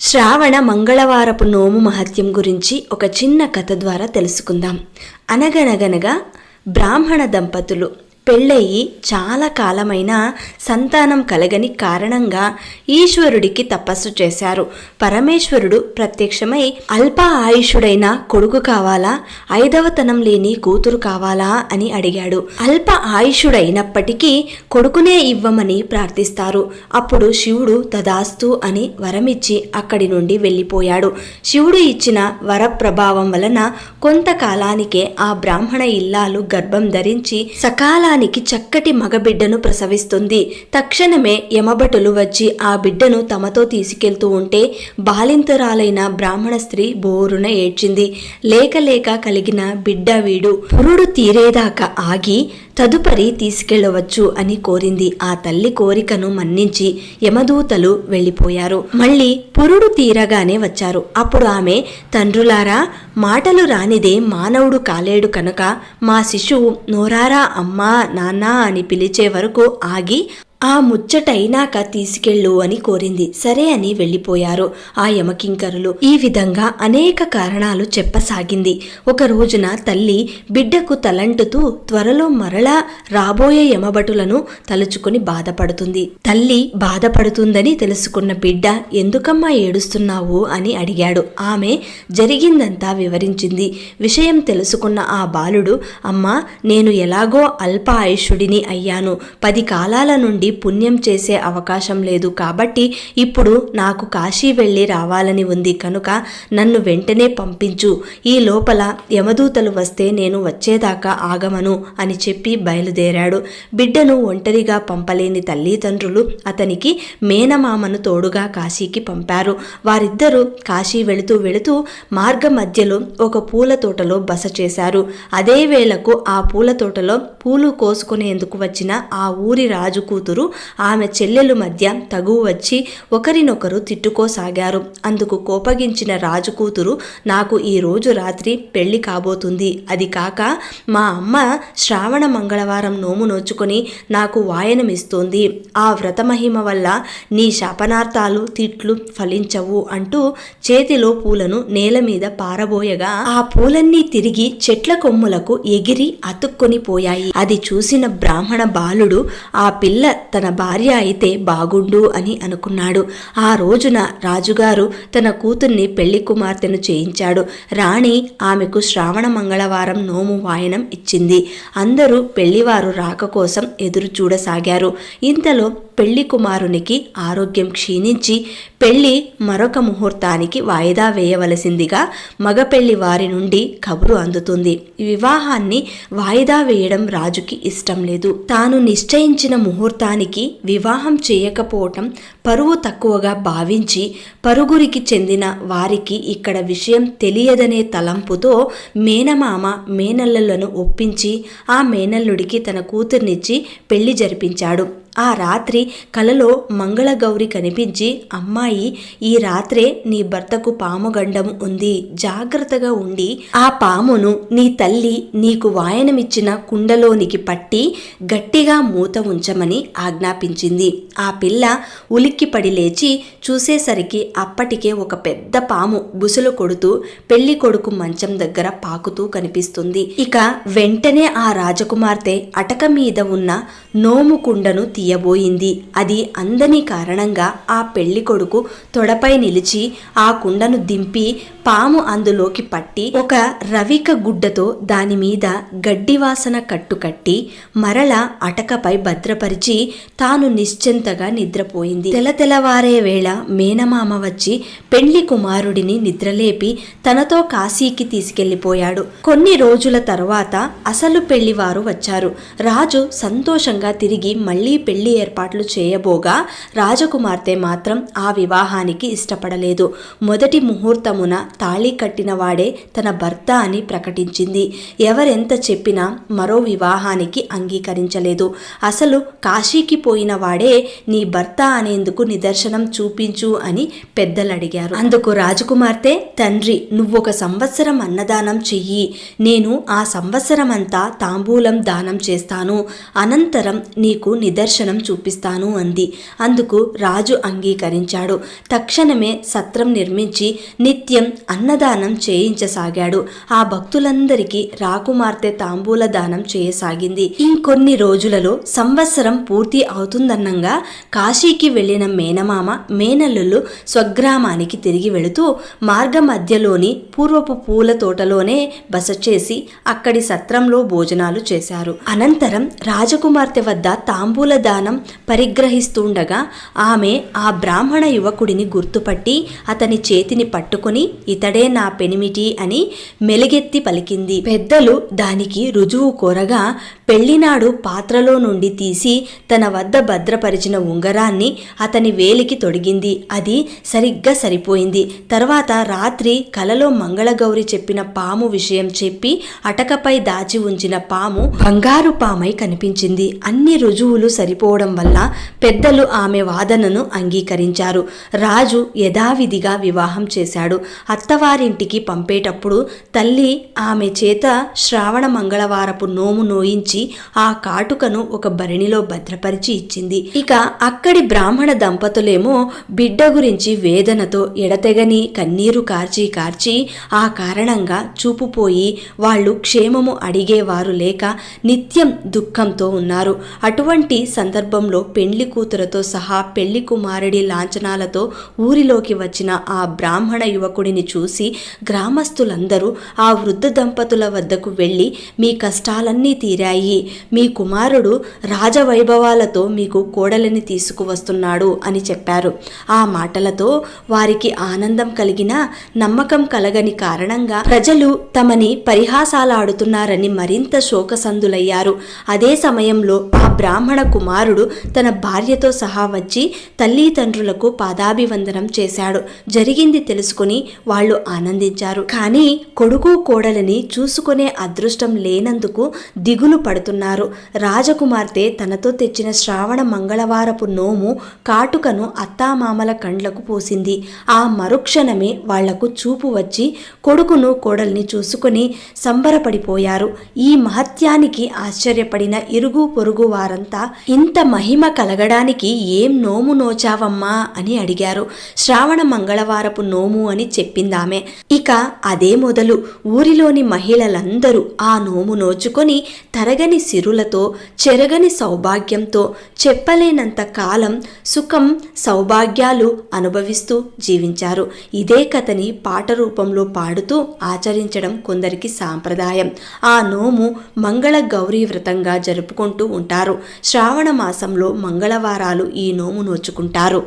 శ్రావణ మంగళవారపు నోము మహత్యం గురించి ఒక చిన్న కథ ద్వారా తెలుసుకుందాం. అనగనగనగా బ్రాహ్మణ దంపతులు పెళ్ళయి చాలా కాలమైన సంతానం కలగని కారణంగా ఈశ్వరుడికి తపస్సు చేశారు. పరమేశ్వరుడు ప్రత్యక్షమై అల్ప ఆయుషుడైన కొడుకు కావాలా? ఐదవతనం లేని కూతురు కావాలా? అని అడిగాడు. అల్ప ఆయుషుడైనప్పటికీ కొడుకునే ఇవ్వమని ప్రార్థిస్తారు. అప్పుడు శివుడు తదాస్తు అని వరమిచ్చి అక్కడి నుండి వెళ్ళిపోయాడు. శివుడు ఇచ్చిన వర ప్రభావం వలన కొంతకాలానికే ఆ బ్రాహ్మణ ఇల్లాలు గర్భం ధరించి సకాలానికి చక్కటి మగబిడ్డను ప్రసవిస్తుంది. తక్షణమే యమభటులు వచ్చి ఆ బిడ్డను తమతో తీసుకెళ్తూ ఉంటే బాలింతరాలైన బ్రాహ్మణ స్త్రీ బోరున ఏడ్చింది. లేక లేక కలిగిన బిడ్డ వీడు పురుడు తీరేదాకా ఆగి తదుపరి తీసుకెళ్ళవచ్చు అని కోరింది. ఆ తల్లి కోరికను మన్నించి యమదూతలు వెళ్ళిపోయారు. మళ్ళీ పురుడు తీరగానే వచ్చారు. అప్పుడు ఆమె తండ్రులారా మాటలు రానిదే మానవుడు కాలేడు కనుక మా శిశువు నోరారా అమ్మా నాన్నా అని పిలిచే వరకు ఆగి ఆ ముచ్చటైనాక తీసుకెళ్ళు అని కోరింది. సరే అని వెళ్ళిపోయారు ఆ యమకింకరులు. ఈ విధంగా అనేక కారణాలు చెప్పసాగింది. ఒక రోజున తల్లి బిడ్డకు తలంటుతూ త్వరలో మరలా రాబోయే యమభటులను తలుచుకుని బాధపడుతుంది. తల్లి బాధపడుతుందని తెలుసుకున్న బిడ్డ ఎందుకమ్మా ఏడుస్తున్నావు? అని అడిగాడు. ఆమె జరిగిందంతా వివరించింది. విషయం తెలుసుకున్న ఆ బాలుడు అమ్మా నేను ఎలాగో అల్ప ఆయుషుడిని అయ్యాను. పది కాలాల నుండి పుణ్యం చేసే అవకాశం లేదు కాబట్టి ఇప్పుడు నాకు కాశీ వెళ్ళి రావాలని ఉంది. కనుక నన్ను వెంటనే పంపించు. ఈ లోపల యమదూతలు వస్తే నేను వచ్చేదాకా ఆగమను అని చెప్పి బయలుదేరాడు. బిడ్డను ఒంటరిగా పంపలేని తల్లిదండ్రులు అతనికి మేనమామను తోడుగా కాశీకి పంపారు. వారిద్దరూ కాశీ వెళుతూ వెళుతూ మార్గ మధ్యలో ఒక పూల తోటలో బస చేశారు. అదే వేళకు ఆ పూల తోటలో పూలు కోసుకునేందుకు వచ్చిన ఆ ఊరి రాజు కూతురు ఆమె చెల్లెలు మధ్య తగువ వచ్చి ఒకరినొకరు తిట్టుకోసాగారు. అందుకు కోపగించిన రాజు కూతురు నాకు ఈ రోజు రాత్రి పెళ్ళి కాబోతుంది. అది కాక మా అమ్మ శ్రావణ మంగళవారం నోము నోచుకొని నాకు వాయనమిస్తోంది. ఆ వ్రతమహిమ వల్ల నీ శాపనార్థాలు తిట్లు ఫలించవు అంటూ చేతిలో పూలను నేల మీద పారబోయగా ఆ పూలన్నీ తిరిగి చెట్ల కొమ్ములకు ఎగిరి అతుక్కొని పోయాయి. అది చూసిన బ్రాహ్మణ బాలుడు ఆ పిల్ల తన భార్య అయితే బాగుండు అని అనుకున్నాడు. ఆ రోజున రాజుగారు తన కూతుర్ని పెళ్ళి కుమార్తెను చేయించాడు. రాణి ఆమెకు శ్రావణ మంగళవారం నోము వాయనం ఇచ్చింది. అందరూ పెళ్ళివారు రాక కోసం ఎదురు చూడసాగారు ఇంతలో పెళ్ళి కుమారునికి ఆరోగ్యం క్షీణించి పెళ్ళి మరొక ముహూర్తానికి వాయిదా వేయవలసిందిగా మగపెళ్ళి వారి నుండి కబురు అందుతుంది. వివాహాన్ని వాయిదా వేయడం రాజుకి ఇష్టం లేదు. తాను నిశ్చయించిన ముహూర్తానికి వివాహం చేయకపోవటం పరువు తక్కువగా భావించి పరుగురికి చెందిన వారికి ఇక్కడ విషయం తెలియదనే తలంపుతో మేనమామ మేనల్లులను ఒప్పించి ఆ మేనల్లుడికి తన కూతుర్నిచ్చి పెళ్ళి జరిపించాడు. ఆ రాత్రి కలలో మంగళగౌరి కనిపించి అమ్మాయి ఈ రాత్రే నీ భర్తకు పాము గండం ఉంది. జాగ్రత్తగా ఉండి ఆ పామును నీ తల్లి నీకు వాయనమిచ్చిన కుండలోనికి పట్టి గట్టిగా మూత ఉంచమని ఆజ్ఞాపించింది. ఆ పిల్ల ఉలిక్కిపడి లేచి చూసేసరికి అప్పటికే ఒక పెద్ద పాము బుసలు కొడుతూ పెళ్ళి కొడుకు మంచం దగ్గర పాకుతూ కనిపిస్తుంది. ఇక వెంటనే ఆ రాజకుమార్తె అటక మీద ఉన్న నోము కుండను తీయబోయింది. అది అందని కారణంగా ఆ పెళ్ళి కొడుకు తొడపై నిలిచి ఆ కుండను దింపి పాము అందులోకి పట్టి ఒక రవిక గుడ్డతో దాని మీద గడ్డి వాసన కట్టుకట్టి మరల అటకపై భద్రపరిచి తాను నిశ్చింతగా నిద్రపోయింది. తెలతెలవారే వేళ మేనమామ వచ్చి పెళ్ళి కుమారుడిని నిద్రలేపి తనతో కాశీకి తీసుకెళ్ళిపోయాడు కొన్ని రోజుల తరువాత అసలు పెళ్ళివారు వచ్చారు. రాజు సంతోషంగా తిరిగి మళ్ళీ పెళ్ళి పెళ్ళి ఏర్పాట్లు చేయబోగా రాజకుమార్తె మాత్రం ఆ వివాహానికి ఇష్టపడలేదు. మొదటి ముహూర్తమున తాళి కట్టిన వాడే తన భర్త అని ప్రకటించింది. ఎవరెంత చెప్పినా మరో వివాహానికి అంగీకరించలేదు. అసలు కాశీకి పోయిన వాడే నీ భర్త అనేందుకు నిదర్శనం చూపించు అని పెద్దలు అడిగారు అందుకు రాజకుమార్తె తండ్రి నువ్వొక సంవత్సరం అన్నదానం చెయ్యి. నేను ఆ సంవత్సరమంతా తాంబూలం దానం చేస్తాను. అనంతరం నీకు నిదర్శనం దర్శనం చూపిస్తాను అంది. అందుకు రాజు అంగీకరించాడు. తక్షణమే సత్రం నిర్మించి నిత్యం అన్నదానం చేయించసాగాడు. ఆ భక్తులందరికీ రాకుమార్తె తాంబూల దానం చేయసాగింది. ఇంకొన్ని రోజులలో సంవత్సరం పూర్తి అవుతుందన్నంగా కాశీకి వెళ్ళిన మేనమామ మేనల్లులు స్వగ్రామానికి తిరిగి వెళుతూ మార్గ మధ్యలోని పూర్వపు పూల తోటలోనే బస చేసి అక్కడి సత్రంలో భోజనాలు చేశారు. అనంతరం రాజకుమార్తె వద్ద తాంబూల దానం పరిగ్రహిస్తుండగా ఆమె ఆ బ్రాహ్మణ యువకుడిని గుర్తుపట్టి అతని చేతిని పట్టుకుని ఇతడే నా పెనిమిటి అని మెలిగెత్తి పలికింది. పెద్దలు దానికి రుజువు కోరగా పెళ్ళినాడు పాత్రలో నుండి తీసి తన వద్ద భద్రపరిచిన ఉంగరాన్ని అతని వేలికి తొడిగింది. అది సరిగ్గా సరిపోయింది. తర్వాత రాత్రి కలలో మంగళగౌరి చెప్పిన పాము విషయం చెప్పి అటకపై దాచి ఉంచిన పాము బంగారు పామై కనిపించింది. అన్ని రుజువులు సరిపోవడం వల్ల పెద్దలు ఆమె వాదనను అంగీకరించారు. రాజు యథావిధిగా వివాహం చేశాడు. అత్తవారింటికి పంపేటప్పుడు తల్లి ఆమె చేత శ్రావణ మంగళవారపు నోము నోయించి ఆ కాటుకను ఒక భరణిలో భద్రపరిచి ఇచ్చింది. ఇక అక్కడి బ్రాహ్మణ దంపతులేమో బిడ్డ గురించి వేదనతో ఎడతెగని కన్నీరు కార్చి కార్చి ఆ కారణంగా చూపుపోయి వాళ్ళు క్షేమము అడిగేవారు లేక నిత్యం దుఃఖంతో ఉన్నారు. అటువంటి సందర్భంలో పెండ్లి కూతురతో సహా పెళ్ళి కుమారుడి లాంఛనాలతో ఊరిలోకి వచ్చిన ఆ బ్రాహ్మణ యువకుడిని చూసి గ్రామస్తులందరూ ఆ వృద్ధ దంపతుల వద్దకు వెళ్ళి మీ కష్టాలన్నీ తీరాయి. మీ కుమారుడు రాజవైభవాలతో మీకు కోడలిని తీసుకువస్తున్నాడు అని చెప్పారు. ఆ మాటలతో వారికి ఆనందం కలిగిన నమ్మకం కలగని కారణంగా ప్రజలు తమని పరిహాసాలాడుతున్నారని మరింత శోకసందులయ్యారు. అదే సమయంలో ఆ బ్రాహ్మణ కుమారుడు తన భార్యతో సహా వచ్చి తల్లిదండ్రులకు పాదాభివందనం చేశాడు. జరిగింది తెలుసుకుని వాళ్ళు ఆనందించారు. కానీ కొడుకు కోడలిని చూసుకునే అదృష్టం లేనందుకు దిగులు పడుతున్నారు. రాజకుమార్తె తనతో తెచ్చిన శ్రావణ మంగళవారపు నోము కాటుకను అత్తామామల కండ్లకు పోసింది. ఆ మరుక్షణమే వాళ్ళకు చూపు వచ్చి కొడుకును కోడల్ని చూసుకుని సంబరపడిపోయారు. ఈ మహత్యానికి ఆశ్చర్యపడిన ఇరుగు పొరుగు వారంతా ఇంత మహిమ కలగడానికి ఏం నోము నోచావమ్మా అని అడిగారు. శ్రావణ మంగళవారపు నోము అని చెప్పిందామె. ఇక అదే మొదలు. ఊరిలోని మహిళలందరూ ఆ నోము నోచుకొని తరగని సిరులతో చెరగని సౌభాగ్యంతో చెప్పలేనంత కాలం సుఖం సౌభాగ్యాలు అనుభవిస్తూ జీవించారు. ఇదే కథని పాట రూపంలో పాడుతూ ఆచరించడం కొందరికి సాంప్రదాయం. ఆ నోము మంగళ గౌరీ వ్రతంగా జరుపుకుంటూ ఉంటారు. శ్రావణ మాసంలో మంగళవారాలు ఈ నోము నోచుకుంటారు.